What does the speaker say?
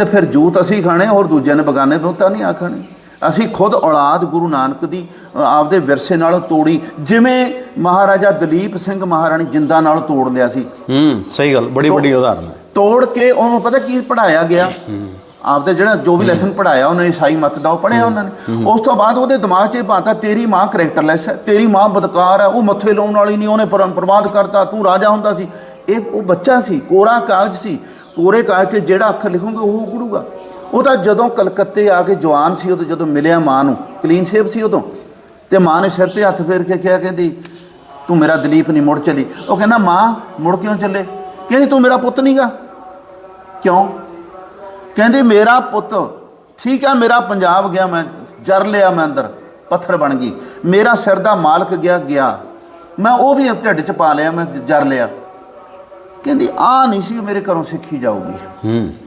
ਤੇ ਫਿਰ ਜੂਤ ਅਸੀਂ ਖਾਣੇ ਹੋਰ ਦੂਜਿਆਂ ਨੇ ਬਗਾਨੇ ਤਾਂ ਨਹੀਂ ਆ ਖਾਣੇ। ਅਸੀਂ ਖੁਦ ਔਲਾਦ ਗੁਰੂ ਨਾਨਕ ਦੀ ਆਪਦੇ ਵਿਰਸੇ ਨਾਲ ਤੋੜੀ ਜਿਵੇਂ ਮਹਾਰਾਜਾ ਦਲੀਪ ਸਿੰਘ ਮਹਾਰਾਣੀ ਜਿੰਦਾ ਨਾਲ ਤੋੜ ਲਿਆ ਸੀ। ਹੂੰ ਸਹੀ ਗੱਲ ਬੜੀ ਵੱਡੀ ਉਦਾਹਰਨ ਹੈ। ਤੋੜ ਕੇ ਉਹਨੂੰ ਪਤਾ ਕੀ ਪੜਾਇਆ ਗਿਆ? ਆਪਦੇ ਜਿਹੜਾ ਜੋ ਵੀ ਲੈਸਨ ਪੜਾਇਆ ਉਹਨੇ ਈਸਾਈ ਮਤ ਦਾ ਉਹ ਪੜਿਆ ਉਹਨਾਂ ਨੇ। ਉਸ ਤੋਂ ਬਾਅਦ ਉਹਦੇ ਦਿਮਾਗ 'ਚ ਇਹ ਬਾਤਾ ਤੇਰੀ ਮਾਂ ਕਰੈਕਟਰਲੈਸ ਹੈ ਤੇਰੀ ਮਾਂ ਬਦਕਾਰ ਹੈ ਉਹ ਮੱਥੇ ਲਾਉਣ ਵਾਲੀ ਨਹੀਂ ਉਹਨੇ ਪ੍ਰਵਾਦ ਕਰਤਾ ਤੂੰ ਰਾਜਾ ਹੁੰਦਾ ਸੀ। ਇਹ ਉਹ ਬੱਚਾ ਸੀ ਕੋਰਾ ਕਾਗਜ਼ ਸੀ। ਕੋਰੇ ਕਾਗਜ਼ 'ਤੇ ਜਿਹੜਾ ਅੱਖਰ ਲਿਖੋਗੇ ਉਹ ਉਗੜੂਗਾ। ਉਹ ਤਾਂ ਜਦੋਂ ਕਲਕੱਤੇ ਆ ਕੇ ਜਵਾਨ ਸੀ ਉਦੋਂ ਜਦੋਂ ਮਿਲਿਆ ਮਾਂ ਨੂੰ ਕਲੀਨ ਸ਼ੇਪ ਸੀ ਉਦੋਂ, ਤੇ ਮਾਂ ਨੇ ਸਿਰ ਤੇ ਹੱਥ ਫੇਰ ਕੇ ਕਿਹਾ ਕਹਿੰਦੀ, ਤੂੰ ਮੇਰਾ ਦਲੀਪ ਨਹੀਂ ਮੁੜ ਚਲੀ। ਉਹ ਕਹਿੰਦਾ, ਮਾਂ, ਮੁੜ ਕਿਉਂ ਚੱਲੇ? ਕਹਿੰਦੀ, ਤੂੰ ਮੇਰਾ ਪੁੱਤ ਨਹੀਂਗਾ ਕਿਉਂ? ਕਹਿੰਦੀ, ਮੇਰਾ ਪੁੱਤ, ਠੀਕ ਆ, ਮੇਰਾ ਪੰਜਾਬ ਗਿਆ ਮੈਂ, ਜਰ ਲਿਆ ਮੈਂ ਅੰਦਰ, ਪੱਥਰ ਬਣ ਗਈ। ਮੇਰਾ ਸਿਰ ਦਾ ਮਾਲਕ ਗਿਆ ਗਿਆ। ਮੈਂ ਉਹ ਵੀ ਢਿੱਡ 'ਚ ਪਾ ਲਿਆ, ਮੈਂ ਜਰ ਲਿਆ। ਕਹਿੰਦੀ ਆ ਨਹੀਂ ਸੀ ਮੇਰੇ ਘਰੋਂ ਸਿੱਖੀ ਜਾਊਗੀ। ਹੂੰ।